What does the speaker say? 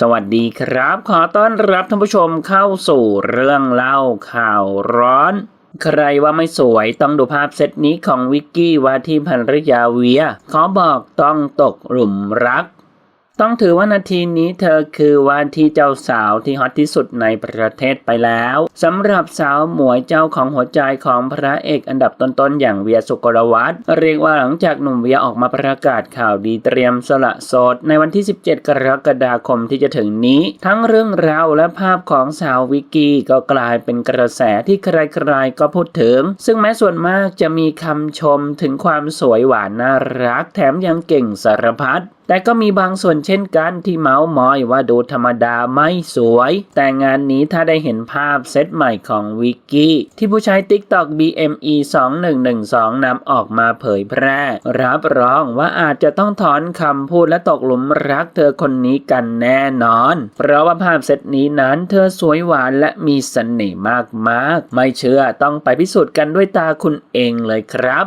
สวัสดีครับ ขอต้อนรับท่านผู้ชมเข้าสู่เรื่องเล่าข่าวร้อน ใครว่าไม่สวยต้องดูภาพเซตนี้ของวิกกี้ว่าที่ภรรยาเวีย ขอบอกต้องตกหลุมรัก ต้องถือว่านาทีนี้เธอคือว่าที่เจ้าสาวที่ฮอตที่สุดในประเทศไปแล้วสำหรับสาวหมวยเจ้าของหัวใจของพระเอกอันดับต้นๆอย่างเวียสุกลวัฒน์เรียกว่าหลังจากหนุ่มเวียออกมาประกาศข่าวดีเตรียมสละโสดในวันที่ 17 กรกฎาคมที่จะถึงนี้ ทั้งเรื่องราวและภาพของสาววิกกี้ก็กลายเป็นกระแสที่ใครๆก็พูดถึง ซึ่งแม้ส่วนมากจะมีคำชมถึงความสวยหวานน่ารักแถมยังเก่งสารพัด แต่ก็มีบางส่วนเช่นกันที่เมาส์มอยว่าดูธรรมดาไม่สวย แต่งานนี้ถ้าได้เห็นภาพเซตใหม่ของวิกกี้ที่ผู้ใช้ TikTok BME 2112นำออกมาเผยแพร่ รับรองว่าอาจจะต้องถอนคำพูดและตกหลุมรักเธอคนนี้กันแน่นอน เพราะว่าภาพเซตนี้นั้นเธอสวยหวานและมีเสน่ห์มากๆ ไม่เชื่อต้องไปพิสูจน์กันด้วยตาคุณเองเลยครับ